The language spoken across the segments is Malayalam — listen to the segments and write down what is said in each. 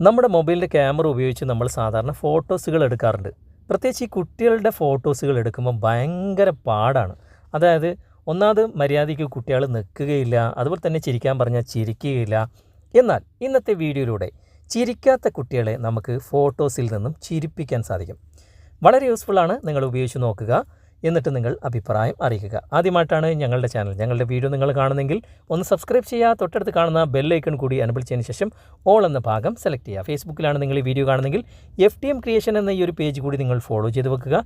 നമ്മുടെ മൊബൈലിന്റെ ക്യാമറ ഉപയോഗിച്ച് നമ്മൾ സാധാരണ ഫോട്ടോസുകൾ എടുക്കാറുണ്ട്. പ്രത്യേകിച്ച് ഈ കുട്ടികളുടെ ഫോട്ടോസുകൾ എടുക്കുമ്പോൾ ഭയങ്കര പാടാണ്. അതായത് ഒന്നാമത് മര്യാദയ്ക്ക് കുട്ടികൾ നിൽക്കുകയില്ല അതുപോലെ തന്നെ ചിരിക്കാൻ പറഞ്ഞാൽ ചിരിക്കുകയില്ല. എന്നാൽ ഇന്നത്തെ വീഡിയോയിലൂടെ ചിരിക്കാത്ത കുട്ടികളെ നമുക്ക് ഫോട്ടോസിൽ നിന്നും ചിരിപ്പിക്കാൻ സാധിക്കും. വളരെ യൂസ്ഫുള്ളാണ് നിങ്ങൾ ഉപയോഗിച്ച് നോക്കുക. എന്നിട്ട് നിങ്ങൾ അഭിപ്രായം അറിയിക്കുക. ആദ്യമായിട്ടാണ് ഞങ്ങളുടെ ചാനൽ. ഞങ്ങളുടെ വീഡിയോ നിങ്ങൾ കാണുന്നെങ്കിൽ ഒന്ന് സബ്സ്ക്രൈബ് ചെയ്യുക. തൊട്ടടുത്ത് കാണുന്ന ബെല്ലൈക്കൺ കൂടി അനുബന്ധിച്ചതിന് ശേഷം ഓൾ എന്ന ഭാഗം സെലക്ട് ചെയ്യുക. ഫേസ്ബുക്കിലാണ് നിങ്ങൾ ഈ വീഡിയോ കാണുന്നെങ്കിൽ എഫ് ടി എം ക്രിയേഷൻ എന്ന ഈ ഒരു പേജ് കൂടി നിങ്ങൾ ഫോളോ ചെയ്ത് വെക്കുക.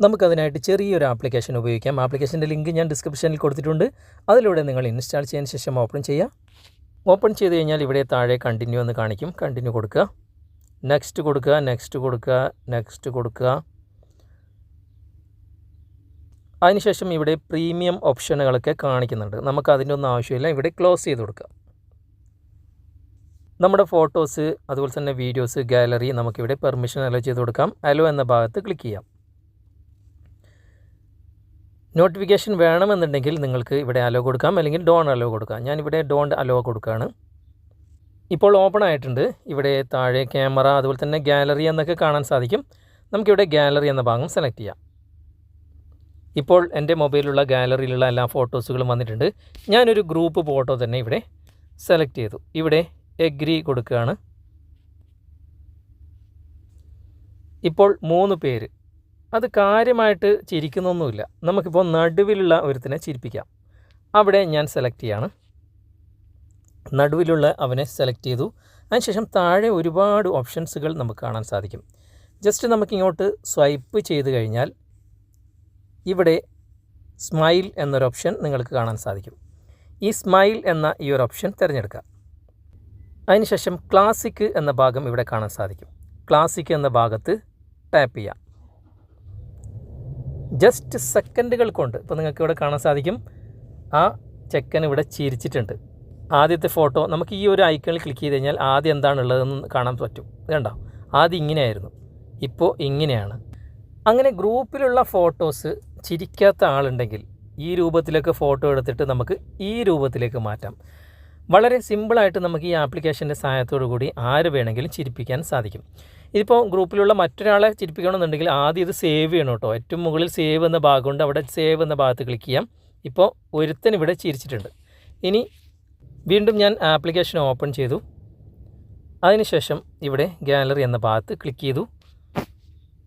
നമുക്കതിനായിട്ട് ചെറിയൊരു ആപ്ലിക്കേഷൻ ഉപയോഗിക്കാം. ആപ്ലിക്കേഷന്റെ ലിങ്ക് ഞാൻ ഡിസ്ക്രിപ്ഷനിൽ കൊടുത്തിട്ടുണ്ട്. അതിലൂടെ നിങ്ങൾ ഇൻസ്റ്റാൾ ചെയ്തതിന് ശേഷം ഓപ്പൺ ചെയ്യുക. ഓപ്പൺ ചെയ്ത് കഴിഞ്ഞാൽ ഇവിടെ താഴെ കണ്ടിന്യൂ എന്ന് കാണിക്കും. കണ്ടിന്യൂ കൊടുക്കുക. നെക്സ്റ്റ് കൊടുക്കുക നെക്സ്റ്റ് കൊടുക്കുക നെക്സ്റ്റ് കൊടുക്കുക. അതിനുശേഷം ഇവിടെ പ്രീമിയം ഓപ്ഷനുകളൊക്കെ കാണിക്കുന്നുണ്ട്. നമുക്ക് അതിന്റെ ഒന്നും ആവശ്യമില്ല. ഇവിടെ ക്ലോസ് ചെയ്ത് കൊടുക്കുക. നമ്മുടെ ഫോട്ടോസ് അതുപോലെ തന്നെ വീഡിയോസ് ഗാലറി നമുക്കിവിടെ പെർമിഷൻ അലോ ചെയ്ത് കൊടുക്കാം. അലോ എന്ന ഭാഗത്ത് ക്ലിക്ക് ചെയ്യാം. നോട്ടിഫിക്കേഷൻ വേണമെന്നുണ്ടെങ്കിൽ നിങ്ങൾക്ക് ഇവിടെ അലോ കൊടുക്കാം അല്ലെങ്കിൽ ഡോൺ അലോ കൊടുക്കാം. ഞാനിവിടെ ഡോൺ അലോ കൊടുക്കുകയാണ്. ഇപ്പോൾ ഓപ്പൺ ആയിട്ടുണ്ട്. ഇവിടെ താഴെ ക്യാമറ അതുപോലെ തന്നെ ഗാലറി എന്നൊക്കെ കാണാൻ സാധിക്കും. നമുക്കിവിടെ ഗാലറി എന്ന ഭാഗം സെലക്ട് ചെയ്യാം. ഇപ്പോൾ എന്റെ മൊബൈലിലുള്ള ഗാലറിയിലുള്ള എല്ലാ ഫോട്ടോസുകളും വന്നിട്ടുണ്ട്. ഞാനൊരു ഗ്രൂപ്പ് ഫോട്ടോ തന്നെ ഇവിടെ സെലക്ട് ചെയ്തു. ഇവിടെ എഗ്രി കൊടുക്കുകയാണ്. ഇപ്പോൾ മൂന്ന് പേര്. അത് കാര്യമായിട്ട് ചിരിക്കുന്നൊന്നുമില്ല. നമുക്കിപ്പോൾ നടുവിലുള്ള ഒരുത്തിനെ ചിരിപ്പിക്കാം. അവിടെ ഞാൻ സെലക്ട് ചെയ്യാണ്. നടുവിലുള്ള അവനെ സെലക്ട് ചെയ്തു. അതിനുശേഷം താഴെ ഒരുപാട് ഓപ്ഷൻസുകൾ നമുക്ക് കാണാൻ സാധിക്കും. ജസ്റ്റ് നമുക്കിങ്ങോട്ട് സ്വൈപ്പ് ചെയ്ത് കഴിഞ്ഞാൽ ഇവിടെ സ്മൈൽ എന്നൊരു ഓപ്ഷൻ നിങ്ങൾക്ക് കാണാൻ സാധിക്കും. ഈ സ്മൈൽ എന്ന ഈ ഒരു ഓപ്ഷൻ തിരഞ്ഞെടുക്കുക. അതിനുശേഷം ക്ലാസിക് എന്ന ഭാഗം ഇവിടെ കാണാൻ സാധിക്കും. ക്ലാസിക് എന്ന ഭാഗത്ത് ടാപ്പ് ചെയ്യാം. ജസ്റ്റ് സെക്കൻഡുകൾ കൊണ്ട് ഇപ്പോൾ നിങ്ങൾക്ക് ഇവിടെ കാണാൻ സാധിക്കും. ആ ചെക്കൻ ഇവിടെ ചിരിച്ചിട്ടുണ്ട്. ആദ്യത്തെ ഫോട്ടോ നമുക്ക് ഈ ഒരു ഐക്കണിൽ ക്ലിക്ക് ചെയ്ത് കഴിഞ്ഞാൽ ആദ്യം എന്താണുള്ളതെന്ന് കാണാൻ പറ്റും. കണ്ടോ? ആദ്യം ഇങ്ങനെയായിരുന്നു. ഇപ്പോൾ ഇങ്ങനെയാണ്. അങ്ങനെ ഗ്രൂപ്പിലുള്ള ഫോട്ടോസ് ചിരിക്കാത്ത ആളുണ്ടെങ്കിൽ ഈ രൂപത്തിലൊക്കെ ഫോട്ടോ എടുത്തിട്ട് നമുക്ക് ഈ രൂപത്തിലേക്ക് മാറ്റാം. വളരെ സിമ്പിളായിട്ട് നമുക്ക് ഈ ആപ്ലിക്കേഷന്റെ സഹായത്തോടു കൂടി ആര് വേണമെങ്കിലും ചിരിപ്പിക്കാൻ സാധിക്കും. ഇതിപ്പോൾ ഗ്രൂപ്പിലുള്ള മറ്റൊരാളെ ചിരിപ്പിക്കണമെന്നുണ്ടെങ്കിൽ ആദ്യം ഇത് സേവ് ചെയ്യണം കേട്ടോ. ഏറ്റവും മുകളിൽ സേവ് എന്ന ഭാഗമുണ്ട്. അവിടെ സേവ് എന്ന ഭാഗത്ത് ക്ലിക്ക് ചെയ്യാം. ഇപ്പോൾ ഒരുത്തൻ ഇവിടെ ചിരിച്ചിട്ടുണ്ട്. ഇനി വീണ്ടും ഞാൻ ആപ്ലിക്കേഷൻ ഓപ്പൺ ചെയ്തു. അതിനുശേഷം ഇവിടെ ഗാലറി എന്ന ഭാഗത്ത് ക്ലിക്ക് ചെയ്തു.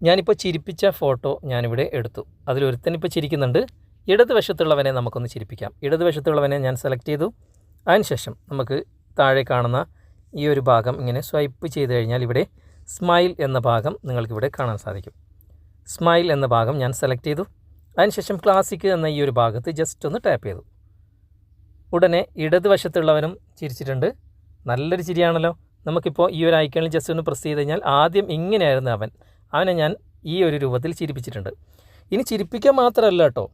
ഞാനിപ്പോൾ ചിരിപ്പിച്ച ഫോട്ടോ ഞാനിവിടെ എടുത്തു. അതിലൊരുത്തൻ ഇപ്പോൾ ചിരിക്കുന്നുണ്ട്. ഇടതുവശത്തുള്ളവനെ നമുക്കൊന്ന് ചിരിപ്പിക്കാം. ഇടതുവശത്തുള്ളവനെ ഞാൻ സെലക്ട് ചെയ്തു. അതിനുശേഷം നമുക്ക് താഴെ കാണുന്ന ഈ ഒരു ഭാഗം ഇങ്ങനെ സ്വൈപ്പ് ചെയ്ത് കഴിഞ്ഞാൽ ഇവിടെ സ്മൈൽ എന്ന ഭാഗം നിങ്ങൾക്കിവിടെ കാണാൻ സാധിക്കും. സ്മൈൽ എന്ന ഭാഗം ഞാൻ സെലക്ട് ചെയ്തു. അതിനുശേഷം ക്ലാസിക് എന്ന ഈ ഒരു ഭാഗത്ത് ജസ്റ്റ് ഒന്ന് ടാപ്പ് ചെയ്തു. ഉടനെ ഇടതുവശത്തുള്ളവനും ചിരിച്ചിട്ടുണ്ട്. നല്ലൊരു ചിരിയാണല്ലോ. നമുക്കിപ്പോൾ ഈ ഒരു ഐക്കണിൽ ജസ്റ്റ് ഒന്ന് പ്രസ് ചെയ്ത് കഴിഞ്ഞാൽ ആദ്യം ഇങ്ങനെയായിരുന്നു അവൻ. അവനെ ഞാൻ ഈ ഒരു രൂപത്തിൽ ചിരിപ്പിച്ചിട്ടുണ്ട്. ഇനി ചിരിപ്പിക്കാൻ മാത്രമല്ല കേട്ടോ.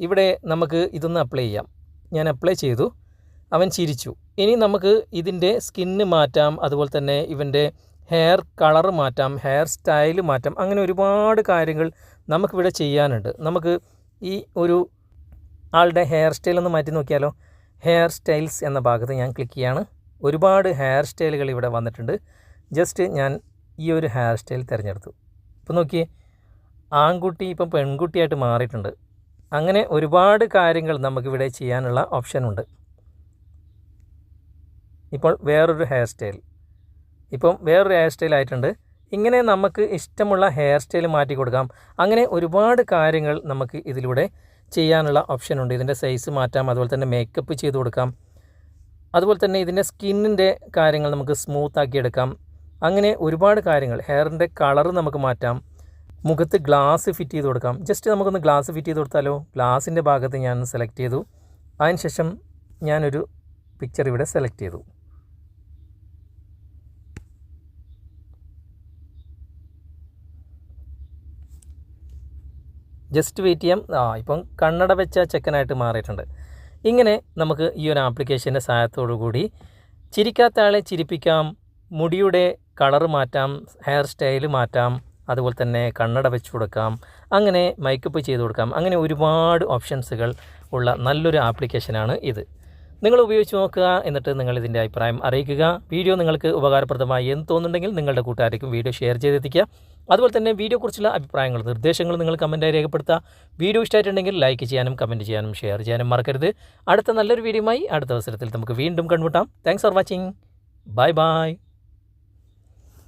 ഇവിടെ നമുക്ക് ഇതൊന്ന് അപ്ലൈ ചെയ്യാം. ഞാൻ അപ്ലൈ ചെയ്തു. അവൻ ചിരിച്ചു. ഇനി നമുക്ക് ഇതിന്റെ സ്കിന്ന് മാറ്റാം. അതുപോലെ തന്നെ ഇവന്റെ ഹെയർ കളർ മാറ്റാം ഹെയർ സ്റ്റൈൽ മാറ്റാം അങ്ങനെ ഒരുപാട് കാര്യങ്ങൾ നമുക്കിവിടെ ചെയ്യാനുണ്ട്. നമുക്ക് ഈ ഒരു ആളുടെ ഹെയർ സ്റ്റൈൽ ഒന്ന് മാറ്റി നോക്കിയാലോ? ഹെയർ സ്റ്റൈൽസ് എന്ന ഭാഗത്ത് ഞാൻ ക്ലിക്ക് ചെയ്യാണ്. ഒരുപാട് ഹെയർ സ്റ്റൈലുകൾ ഇവിടെ വന്നിട്ടുണ്ട്. ജസ്റ്റ് ഞാൻ ഈ ഒരു ഹെയർ സ്റ്റൈൽ തിരഞ്ഞെടുത്തു. ഇപ്പം നോക്കിയേ ആൺകുട്ടി ഇപ്പം പെൺകുട്ടിയായിട്ട് മാറിയിട്ടുണ്ട്. അങ്ങനെ ഒരുപാട് കാര്യങ്ങൾ നമുക്കിവിടെ ചെയ്യാനുള്ള ഓപ്ഷനുണ്ട് ഇപ്പോൾ വേറൊരു ഹെയർ സ്റ്റൈൽ ഇപ്പം വേറൊരു ഹെയർ സ്റ്റൈൽ ആയിട്ടുണ്ട്. ഇങ്ങനെ നമുക്ക് ഇഷ്ടമുള്ള ഹെയർ സ്റ്റൈൽ മാറ്റി കൊടുക്കാം. അങ്ങനെ ഒരുപാട് കാര്യങ്ങൾ നമുക്ക് ഇതിലൂടെ ചെയ്യാനുള്ള ഓപ്ഷൻ ഉണ്ട്. ഇതിന്റെ സൈസ് മാറ്റാം അതുപോലെ തന്നെ മേക്കപ്പ് ചെയ്ത് കൊടുക്കാം. അതുപോലെ തന്നെ ഇതിന്റെ സ്കിന്നിന്റെ കാര്യങ്ങൾ നമുക്ക് സ്മൂത്ത് ആക്കി എടുക്കാം. അങ്ങനെ ഒരുപാട് കാര്യങ്ങൾ ഹെയറിന്റെ കളർ നമുക്ക് മാറ്റാം. മുഖത്ത് ഗ്ലാസ് ഫിറ്റ് ചെയ്ത് കൊടുക്കാം. ജസ്റ്റ് നമുക്കൊന്ന് ഗ്ലാസ് ഫിറ്റ് ചെയ്ത് കൊടുത്താലോ? ഗ്ലാസിന്റെ ഭാഗത്ത് ഞാൻ സെലക്ട് ചെയ്തു. അതിനുശേഷം ഞാനൊരു പിക്ചർ ഇവിടെ സെലക്ട് ചെയ്തു. ജസ്റ്റ് വെയിറ്റ് ചെയ്യാം. ആ ഇപ്പം കണ്ണട വെച്ച ചെക്കനായിട്ട് മാറിയിട്ടുണ്ട്. ഇങ്ങനെ നമുക്ക് ഈ ഒരു ആപ്ലിക്കേഷന്റെ സഹായത്തോടു കൂടി ചിരിക്കാത്ത ആളെ ചിരിപ്പിക്കാം മുടിയുടെ കളർ മാറ്റാം ഹെയർ സ്റ്റൈൽ മാറ്റാം അതുപോലെ തന്നെ കണ്ണട വെച്ച് കൊടുക്കാം അങ്ങനെ മേക്കപ്പ് ചെയ്ത് കൊടുക്കാം. അങ്ങനെ ഒരുപാട് ഓപ്ഷൻസുകൾ ഉള്ള നല്ലൊരു ആപ്ലിക്കേഷനാണ് ഇത്. നിങ്ങൾ ഉപയോഗിച്ച് നോക്കുക എന്നിട്ട് നിങ്ങൾ ഇതിന്റെ അഭിപ്രായം അറിയിക്കുക. വീഡിയോ നിങ്ങൾക്ക് ഉപകാരപ്രദമായി എന്ന് തോന്നുന്നുണ്ടെങ്കിൽ നിങ്ങളുടെ കൂട്ടുകാർക്കും വീഡിയോ ഷെയർ ചെയ്തെത്തിക്കുക. അതുപോലെ തന്നെ വീഡിയോക്കുറിച്ചുള്ള അഭിപ്രായങ്ങൾ നിർദ്ദേശങ്ങൾ നിങ്ങൾ കമന്റായി രേഖപ്പെടുത്തുക. വീഡിയോ ഇഷ്ടമായിട്ടുണ്ടെങ്കിൽ ലൈക്ക് ചെയ്യാനും കമന്റ് ചെയ്യാനും ഷെയർ ചെയ്യാനും മറക്കരുത്. അടുത്ത നല്ലൊരു വീഡിയോയുമായി അടുത്ത അവസരത്തിൽ നമുക്ക് വീണ്ടും കണ്ടുമുട്ടാം. Thanks for watching bye bye